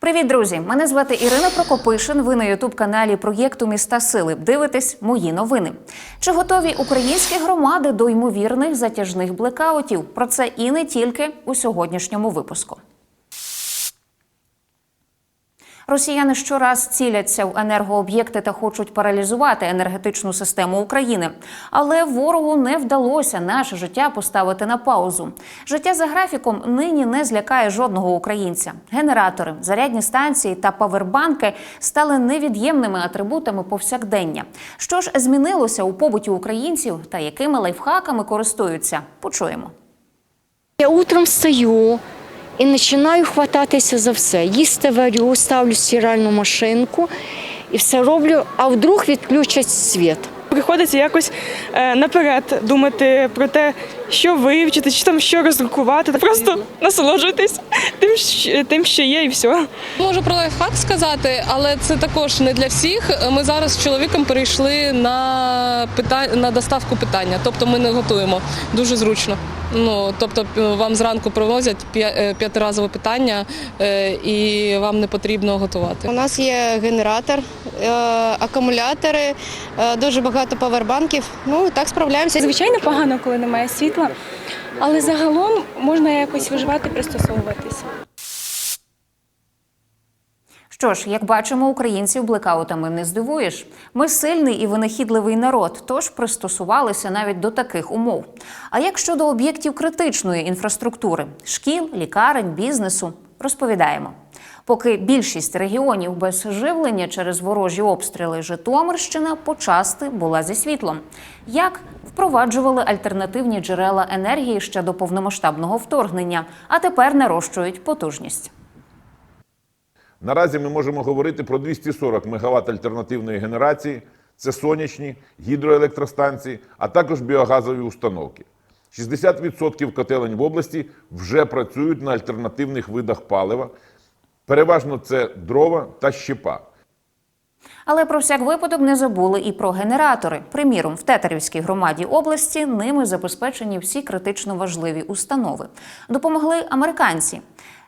Привіт, друзі! Мене звати Ірина Прокопишин. Ви на ютуб каналі проєкту Міста Сили. Дивитесь мої новини. Чи готові українські громади до ймовірних затяжних блекаутів? Про це і не тільки у сьогоднішньому випуску. Росіяни щораз ціляться в енергооб'єкти та хочуть паралізувати енергетичну систему України. Але ворогу не вдалося наше життя поставити на паузу. Життя за графіком нині не злякає жодного українця. Генератори, зарядні станції та павербанки стали невід'ємними атрибутами повсякдення. Що ж змінилося у побуті українців та якими лайфхаками користуються? Почуємо. Я утром встаю і починаю хвататися за все. Їсти варю, ставлю стиральну машинку і все роблю, а вдруг відключать світ. Приходиться якось е, наперед думати про те, що вивчити, чи там що роздрукувати. Просто насолоджуйтесь тим, що- тим, що є, і все. Можу про лайфхак сказати, але це також не для всіх. Ми зараз з чоловіком перейшли на питання на доставку питання, тобто ми не готуємо дуже зручно. Ну тобто, вам зранку привозять п'я- е, п'ятиразове питання, е, і вам не потрібно готувати. У нас є генератор, е, акумулятори, дуже багато павербанків. Ну так справляємося. Звичайно, погано, коли немає світла, але загалом можна якось виживати, пристосовуватися. Що ж, як бачимо, українців блекаутами не здивуєш. Ми сильний і винахідливий народ, тож пристосувалися навіть до таких умов. А як щодо об'єктів критичної інфраструктури шкіл, лікарень, бізнесу, розповідаємо. Поки більшість регіонів без живлення через ворожі обстріли Житомирщина почасти була зі світлом. Як впроваджували альтернативні джерела енергії ще до повномасштабного вторгнення, а тепер нарощують потужність. Наразі ми можемо говорити про 240 МВт альтернативної генерації. Це сонячні, гідроелектростанції, а також біогазові установки. 60% котелень в області вже працюють на альтернативних видах палива. Переважно це дрова та щепа. Але про всяк випадок не забули і про генератори. Приміром, в Тетерівській громаді області ними забезпечені всі критично важливі установи. Допомогли американці.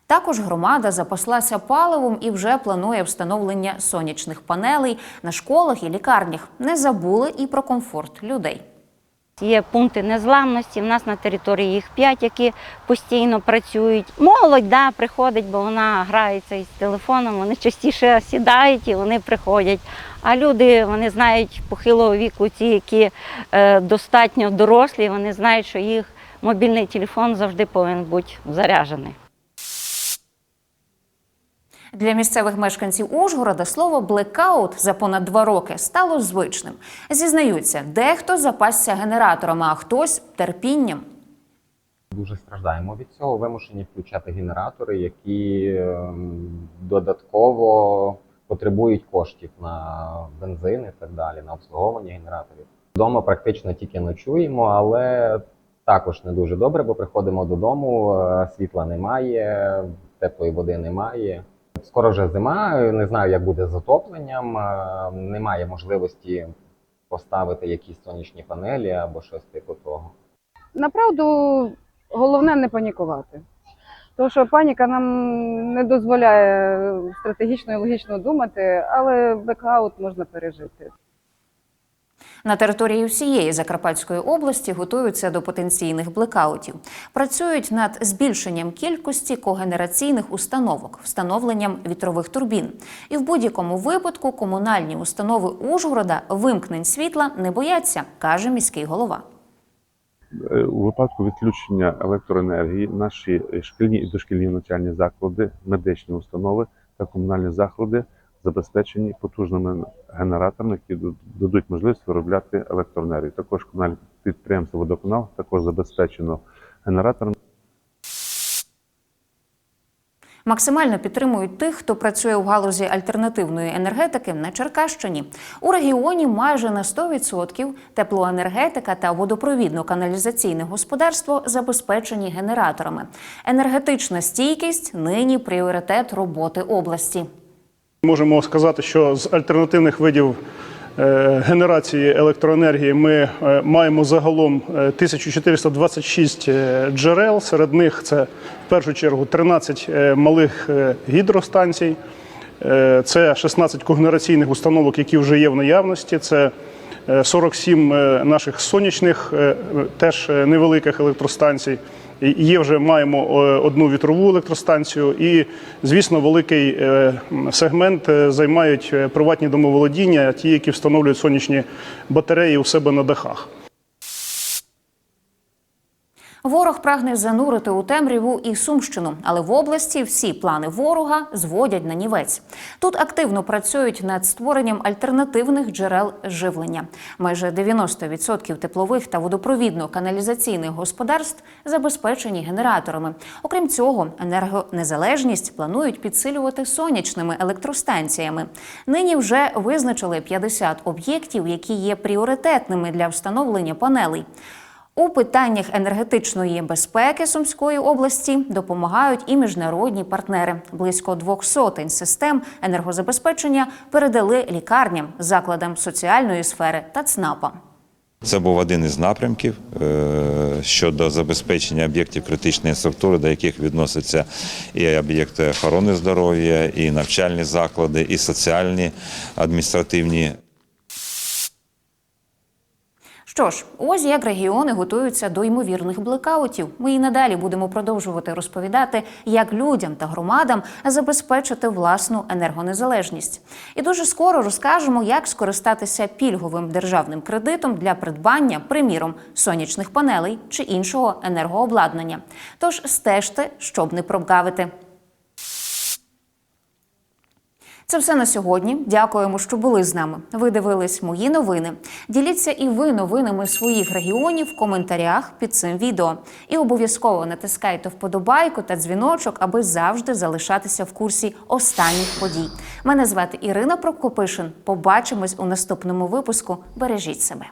Також громада запаслася паливом і вже планує встановлення сонячних панелей на школах і лікарнях. Не забули і про комфорт людей. Є пункти незламності. У нас на території їх п'ять, які постійно працюють. Молодь да, приходить, бо вона грається із телефоном. Вони частіше сідають і вони приходять. А люди вони знають похилого віку, ті, які е, достатньо дорослі, вони знають, що їх мобільний телефон завжди повинен бути заряджений. Для місцевих мешканців Ужгорода слово блекаут за понад два роки стало звичним. Зізнаються, дехто запасся генераторами, а хтось терпінням. Дуже страждаємо від цього. Вимушені включати генератори, які ем, додатково потребують коштів на бензин і так далі, на обслуговування генераторів. Вдома практично тільки ночуємо, але також не дуже добре, бо приходимо додому, е, світла немає, теплої води немає. Скоро вже зима, не знаю, як буде з отопленням. е, Немає можливості поставити якісь сонячні панелі або щось типу того. Направду головне не панікувати. Тому що паніка нам не дозволяє стратегічно і логічно думати, але блекаут можна пережити. На території всієї Закарпатської області готуються до потенційних блекаутів. Працюють над збільшенням кількості когенераційних установок, встановленням вітрових турбін. І в будь-якому випадку комунальні установи Ужгорода вимкнень світла не бояться, каже міський голова. Е, У випадку відключення електроенергії наші шкільні і дошкільні навчальні заклади, медичні установи та комунальні заклади забезпечені потужними генераторами, які дадуть можливість виробляти електроенергію. Також комунальне підприємство водоканал також забезпечено генераторами. Максимально підтримують тих, хто працює в галузі альтернативної енергетики на Черкащині. У регіоні майже на 100% теплоенергетика та водопровідно-каналізаційне господарство забезпечені генераторами. Енергетична стійкість нині пріоритет роботи області. Можемо сказати, що з альтернативних видів е, генерації електроенергії ми е, маємо загалом е, 1426 е, джерел. Серед них це в першу чергу 13 е, малих гідростанцій, це 16 когенераційних установок, які вже є в наявності. Це е, 47 е, наших сонячних, теж невеликих електростанцій. Є вже маємо е, одну вітрову електростанцію, і звісно, великий е, сегмент е, займають приватні домоволодіння, ті, які встановлюють сонячні батареї у себе на дахах. Ворог прагне занурити у темряву і Сумщину, але в області всі плани ворога зводять на нівець. Тут активно працюють над створенням альтернативних джерел живлення. Майже 90% теплових та водопровідно-каналізаційних господарств забезпечені генераторами. Окрім цього, енергонезалежність планують підсилювати сонячними електростанціями. Нині вже визначили 50 об'єктів, які є пріоритетними для встановлення панелей. У питаннях енергетичної безпеки Сумської області допомагають і міжнародні партнери. Близько двох сотень систем енергозабезпечення передали лікарням, закладам соціальної сфери та ЦНАПам. Це був один із напрямків е, щодо забезпечення об'єктів критичної структури, до яких відносяться і об'єкти охорони здоров'я, і навчальні заклади, і соціальні адміністративні. Що ж, ось як регіони готуються до ймовірних блекаутів. Ми і надалі будемо продовжувати розповідати, як людям та громадам забезпечити власну енергонезалежність. І дуже скоро розкажемо, як скористатися пільговим державним кредитом для придбання, приміром, сонячних панелей чи іншого енергообладнання. Тож стежте, щоб не прогавити. Це все на сьогодні. Дякуємо, що були з нами. Ви дивились мої новини. Діліться і ви новинами своїх регіонів в коментарях під цим відео. І обов'язково натискайте вподобайку та дзвіночок, аби завжди залишатися в курсі останніх подій. Мене звати Ірина Прокопишин. Побачимось у наступному випуску. Бережіть себе.